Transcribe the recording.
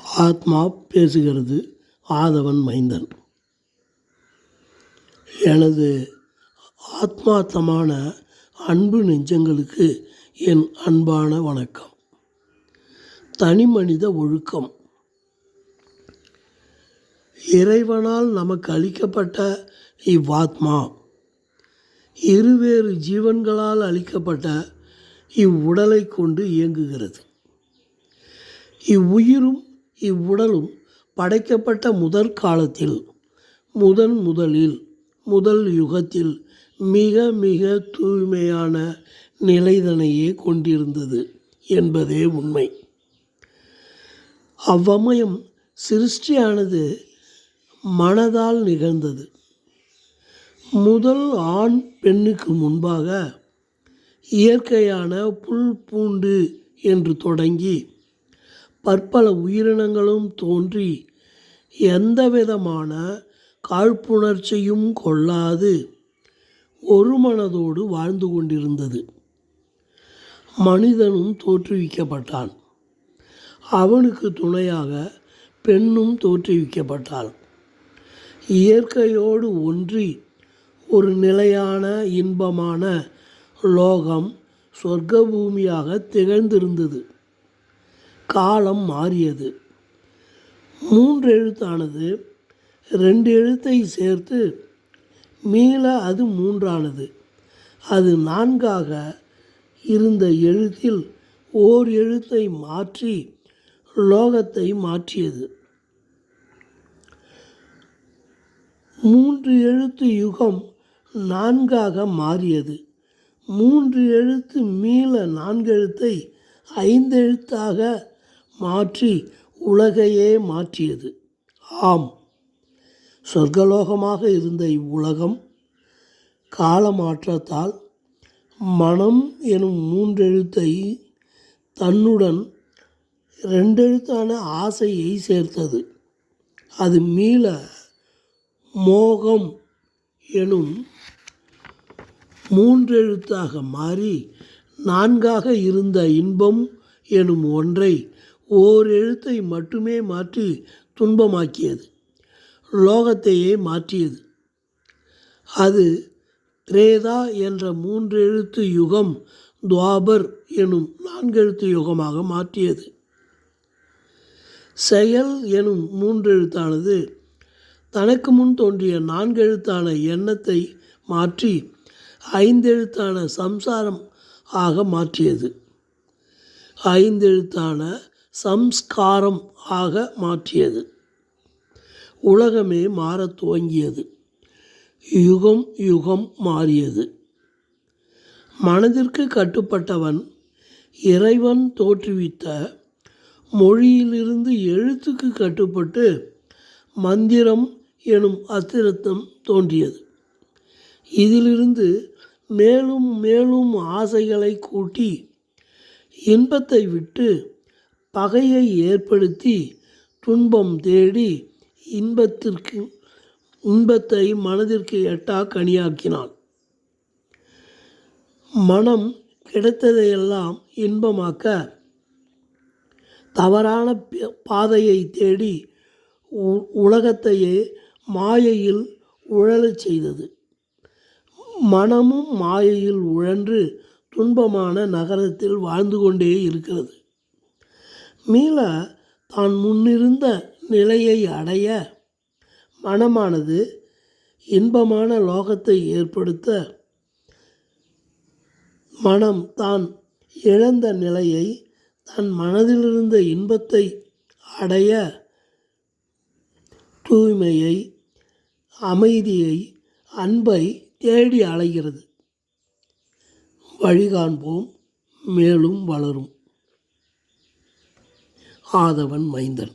ஆத்மா பேசுகிறது ஆதவன் மைந்தன். எனது ஆத்மார்த்தமான அன்பு நெஞ்சங்களுக்கு என் அன்பான வணக்கம். தனிமனித ஒழுக்கம். இறைவனால் நமக்கு அளிக்கப்பட்ட இவ்வாத்மா இருவேறு ஜீவன்களால் அளிக்கப்பட்ட இவ்வுடலை கொண்டு இயங்குகிறது. இவ்வுயிரும் இவ்வுடலும் படைக்கப்பட்ட முதற் காலத்தில் முதன் முதலில் முதல் யுகத்தில் மிக மிக தூய்மையான நிலைதனையே கொண்டிருந்தது என்பதே உண்மை. அவ்வமயம் சிருஷ்டியானது மனதால் நிகழ்ந்தது. முதல் ஆண் பெண்ணுக்கு முன்பாக இயற்கையான புல் பூண்டு என்று தொடங்கி பற்பல உயிரினங்களும் தோன்றி எந்தவிதமான காழ்ப்புணர்ச்சியும் கொள்ளாது. ஒரு மனதோடு வாழ்ந்து கொண்டிருந்தது. மனிதனும் தோற்றுவிக்கப்பட்டான். அவனுக்கு துணையாக பெண்ணும் தோற்றுவிக்கப்பட்டாள். இயற்கையோடு ஒன்றி ஒரு நிலையான இன்பமான லோகம் சொர்க்க பூமியாக திகழ்ந்திருந்தது. காலம் மாறியது. மூன்று எழுத்தானது ரெண்டு எழுத்தை சேர்த்து மீள அது மூன்றானது. அது நான்காக இருந்த எழுத்தில் ஓர் எழுத்தை மாற்றி லோகத்தை மாற்றியது. மூன்று எழுத்து யுகம் நான்காக மாறியது. மூன்று எழுத்து மீள நான்கெழுத்தை ஐந்தெழுத்தாக மாற்றி உலகையே மாற்றியது. ஆம். சொர்க்கலோகமாக இருந்த இவ்வுலகம் காலமாற்றத்தால் மனம் எனும் மூன்றெழுத்தை தன்னுடன் ரெண்டெழுத்தான ஆசையை சேர்த்தது. அது மீள மோகம் எனும் மூன்றெழுத்தாக மாறி நான்காக இருந்த இன்பம் எனும் ஒன்றை ஓர் எழுத்தை மட்டுமே மாற்றி துன்பமாக்கியது. லோகத்தையே மாற்றியது. அது திரேதா என்ற மூன்றெழுத்து யுகம் துவாபர் எனும் நான்கெழுத்து யுகமாக மாற்றியது. செயல் எனும் மூன்றெழுத்தானது தனக்கு முன் தோன்றிய நான்கெழுத்தான எண்ணத்தை மாற்றி ஐந்தெழுத்தான சம்சாரம் ஆக மாற்றியது. ஐந்தெழுத்தான சம்ஸ்காரம் ஆக மாற்றியது. உலகமே மாறத் துவங்கியது. யுகம் யுகம் மாறியது. மனதிற்கு கட்டுப்பட்டவன் இறைவன் தோற்றுவித்த மொழியிலிருந்து எழுத்துக்கு கட்டுப்பட்டு மந்திரம் எனும் அத்திரத்தம் தோன்றியது. இதிலிருந்து மேலும் மேலும் ஆசைகளை கூட்டி இன்பத்தை விட்டு பகையை ஏற்படுத்தி துன்பம் தேடி இன்பத்திற்கு இன்பத்தை மனதிற்கு எட்டா கனியாக்கினான் மனம் கிடைத்ததையெல்லாம் இன்பமாக்க தவறான பாதையை தேடி உலகத்தையே மாயையில் உழலச் செய்தது. மனமும் மாயையில் உழன்று துன்பமான நகரத்தில் வாழ்ந்து கொண்டே இருக்கிறது. மீள தான் முன்னிருந்த நிலையை அடைய மனமானது இன்பமான லோகத்தை ஏற்படுத்த மனம் தான் இழந்த நிலையை தன் மனதிலிருந்த இன்பத்தை அடைய தூய்மையை அமைதியை அன்பை தேடி அலைகிறது. வழிகாண்போம் மேலும் வளரும். ஆதவன் மைந்தன்.